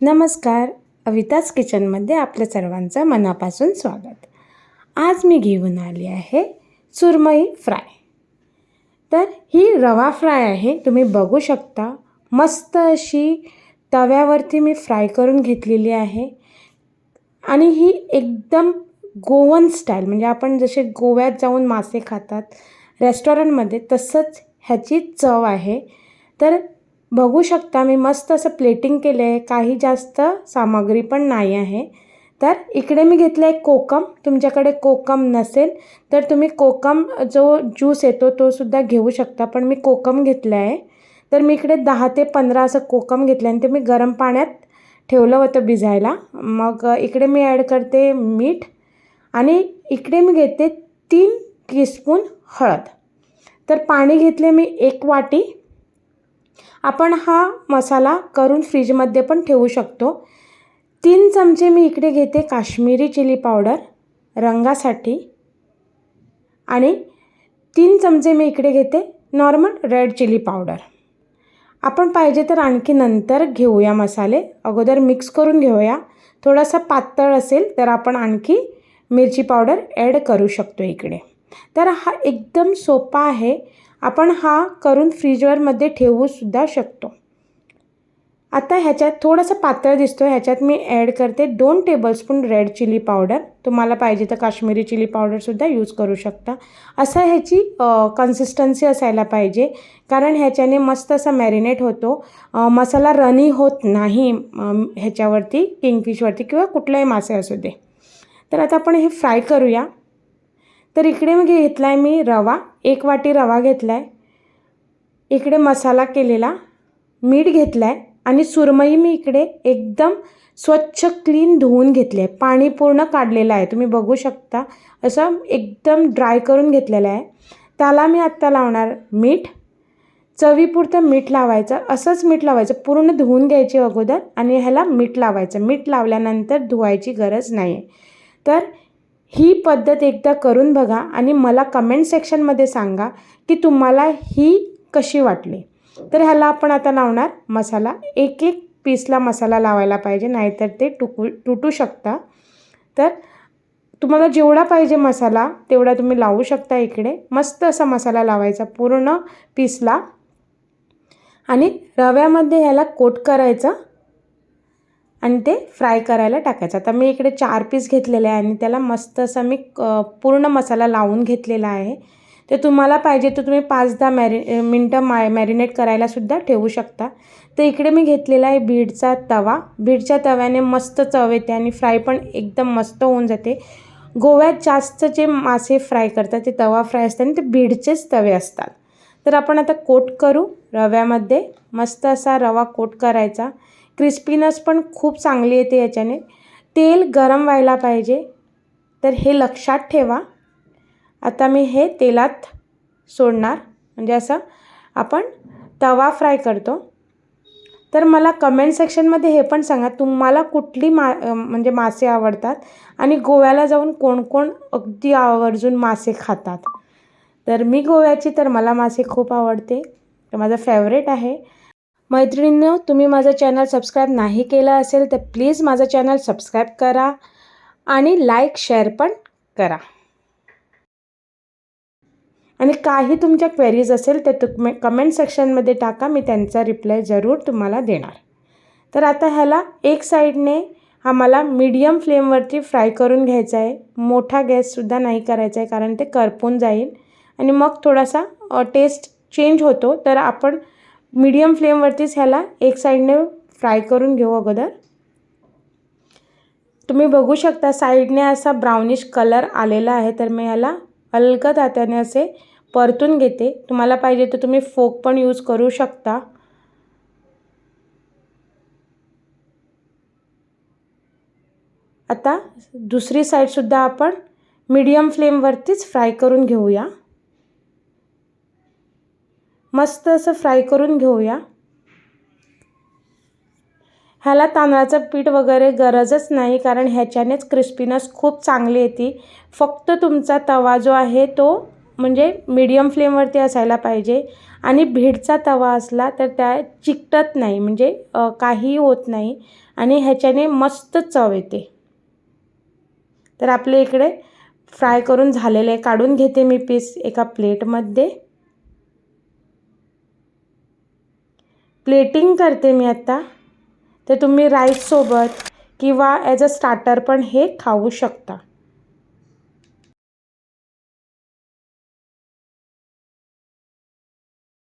नमस्कार. अविताज किचनमध्ये आपल्या सर्वांचं मनापासून स्वागत. आज मी घेऊन आली आहे सुरमई फ्राय. तर ही रवा फ्राय आहे. तुम्ही बघू शकता. मस्त अशी तव्यावरती मी फ्राय करून घेतलेली आहे. आणि ही एकदम गोवन स्टाईल म्हणजे आपण जसे गोव्यात जाऊन मासे खातात रेस्टॉरंटमध्ये तसंच ह्याची चव आहे. तर बघू शकता मी मस्त असं प्लेटिंग केलं आहे काही जास्त सामग्री पण नाही आहे. तर इकडे मी घेतलं आहे कोकम. तुमच्याकडे कोकम नसेल तर तुम्ही कोकम जो ज्यूस येतो तो सुद्धा घेऊ शकता. पण मी कोकम घेतलं आहे तर मी इकडे दहा ते पंधरा असं कोकम घेतलं आणि ते मी गरम पाण्यात ठेवलं होतं भिजायला. मग इकडे मी ॲड करते मीठ आणि इकडे मी घेते तीन टीस्पून हळद. तर पाणी घेतले मी एक वाटी. आपण हा मसाला करून फ्रीजमध्ये पण ठेवू शकतो. तीन चमचे मी इकडे घेते काश्मीरी चिली पावडर रंगासाठी. आणि तीन चमचे मी इकडे घेते नॉर्मल रेड चिली पावडर. आपण पाहिजे तर आणखी नंतर घेऊया मसाले. अगोदर मिक्स करून घेऊया. थोडासा पातळ असेल तर आपण आणखी मिरची पावडर ॲड करू शकतो इकडे. तर हा एकदम सोपा आहे. आपण हा करून फ्रीजवरमध्ये ठेवूसुद्धा शकतो. आता ह्याच्यात थोडंसं पातळ दिसतो ह्याच्यात मी ॲड करते दोन टेबलस्पून रेड चिली पावडर. तुम्हाला पाहिजे तर काश्मीरी चिली पावडरसुद्धा यूज करू शकता. असं ह्याची कन्सिस्टन्सी असायला पाहिजे. कारण ह्याच्याने मस्त असा मॅरिनेट होतो. मसाला रनी होत नाही ह्याच्यावरती किंगफिशवरती किंवा कुठलाही मासे असू दे. तर आता आपण हे फ्राय करूया. तर इकडे मी घेतला आहे मी रवा. एक वाटी रवा घेतला आहे इकडे मसाला केलेला. मीठ घेतला आहे आणि सुरमई मी इकडे एकदम स्वच्छ क्लीन धुवून घेतले आहे पाणी पूर्ण काढलेलं आहे. तुम्ही बघू शकता. असं एकदम ड्राय करून घेतलेलं आहे. त्याला मी आत्ता लावणार मीठ. चवीपुरतं मीठ लावायचं. असंच मीठ लावायचं. पूर्ण धुवून घ्यायची अगोदर आणि ह्याला मीठ लावायचं. मीठ लावल्यानंतर धुवायची गरज नाही आहे तर ही पद्धत एकदा करून बघा आणि मला कमेंट सेक्शनमध्ये सांगा की तुम्हाला ही कशी वाटली. तर ह्याला आपण आता लावणार मसाला. एक एक पीसला मसाला लावायला पाहिजे नाहीतर ते टुकू तुटू शकता. तर तुम्हाला जेवढा पाहिजे मसाला तेवढा तुम्ही लावू शकता इकडे. मस्त असा मसाला लावायचा पूर्ण पीसला आणि रव्यामध्ये ह्याला कोट करायचं. आणि ते फ्राय करायला टाकायचं. आता मी इकडे चार पीस घेतलेले आहे आणि त्याला मस्त असा मी पूर्ण मसाला लावून घेतलेला आहे. ते तुम्हाला पाहिजे तर तुम्ही पाच दहा मॅरि मिनटं मा मॅरिनेट करायलासुद्धा ठेवू शकता. तर इकडे मी घेतलेला आहे बीडचा तवा. बीडच्या तव्याने मस्त चव येते आणि फ्राय पण एकदम मस्त होऊन जाते. गोव्यात जास्त जे मासे फ्राय करतात ते तवा फ्राय असतात आणि ते बीडचेच तवे असतात. तर आपण आता कोट करू. रव्यामध्ये मस्त असा रवा कोट करायचा. क्रिस्पीनेस पण खूप चांगली येते याच्याने. तेल गरम व्हायला पाहिजे. तर हे लक्षात ठेवा. आता मी हे तेलात सोडणार. म्हणजे असं आपण तवा फ्राय करतो. तर मला कमेंट सेक्शनमध्ये हे पण सांगा. तुम्हाला कुठली मा म्हणजे मासे आवडतात? आणि गोव्याला जाऊन कोण कोण अगदी आवर्जून मासे खातात? तर मी गोव्याची तर मला मासे खूप आवडते. तर माझं फेवरेट आहे. मैत्रिणींनो तुम्ही माझं चॅनल सबस्क्राईब नाही केलं असेल तर प्लीज माझं चॅनल सबस्क्राईब करा आणि लाईक शेअर पण करा. आणि काही तुमच्या क्वेरीज असेल तर तुम्ही कमेंट सेक्शनमध्ये टाका मी त्यांचा रिप्लाय जरूर तुम्हाला देणार. तर आता ह्याला एक साईडने आम्हाला मीडियम फ्लेमवरती फ्राय करून घ्यायचा आहे. मोठा गॅससुद्धा नाही करायचा आहे कारण ते करपून जाईल. आणि मग थोडासा टेस्ट चेंज होतो. तर आपण मीडियम फ्लेमवरतीच ह्याला एक साईडने फ्राय करून घेऊ अगोदर. तुम्ही बघू शकता साईडने असा ब्राउनिश कलर आलेला आहे तर मी ह्याला हलकं हाताने असे परतून घेते. तुम्हाला पाहिजे तर तुम्ही फोक पण यूज करू शकता. आता दुसरी साईडसुद्धा आपण मीडियम फ्लेमवरतीच फ्राय करून घेऊया. मस्त असं फ्राय करून घेऊया. ह्याला तांदळाचं पीठ वगैरे गरजच नाही कारण ह्याच्यानेच क्रिस्पीनस खूप चांगली येते. फक्त तुमचा तवा जो आहे तो म्हणजे मीडियम फ्लेमवरती असायला पाहिजे. आणि भीडचा तवा असला तर त्या चिकटत नाही म्हणजे काहीही होत नाही. आणि ह्याच्याने मस्त चव येते. तर आपल्या इकडे फ्राय करून झालेले काढून घेते मी पीस एका प्लेटमध्ये प्लेटिंग करते मी आत्ता तर तुम्ही राईससोबत किंवा ॲज अ स्टार्टर पण हे खाऊ शकता.